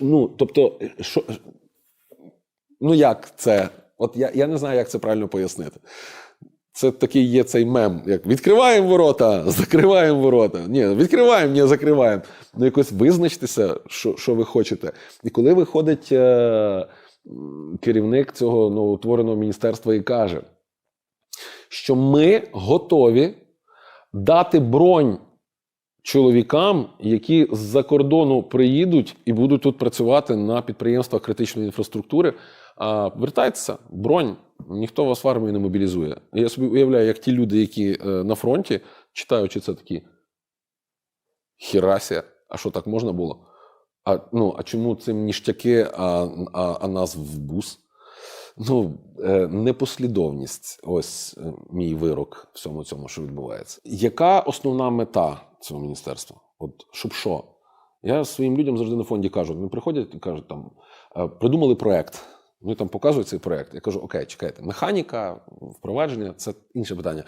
Ну, тобто, що, ну як це? От я, я не знаю, як це правильно пояснити. Це такий є цей мем, як відкриваємо ворота, закриваємо ворота. Ні, відкриваємо, ні, закриваємо. Ну, якось визначтеся, що, що ви хочете. І коли виходить е, керівник цього новоутвореного міністерства і каже, що ми готові дати бронь чоловікам, які з-за кордону приїдуть і будуть тут працювати на підприємствах критичної інфраструктури. А вертайтеся, бронь, ніхто вас в армію не мобілізує. Я собі уявляю, як ті люди, які е, на фронті, читаючи це такі. Хірасія, а що так можна було? А, ну, а чому цим ніштяки, а, а, а нас в бус? Ну, е, непослідовність ось е, мій вирок всьому цьому, що відбувається. Яка основна мета цього міністерства? От щоб що? Я своїм людям завжди на фонді кажу: вони приходять і кажуть, там е, придумали проект. Вони там показують цей проект. Я кажу: окей, чекайте, механіка, впровадження це інше питання.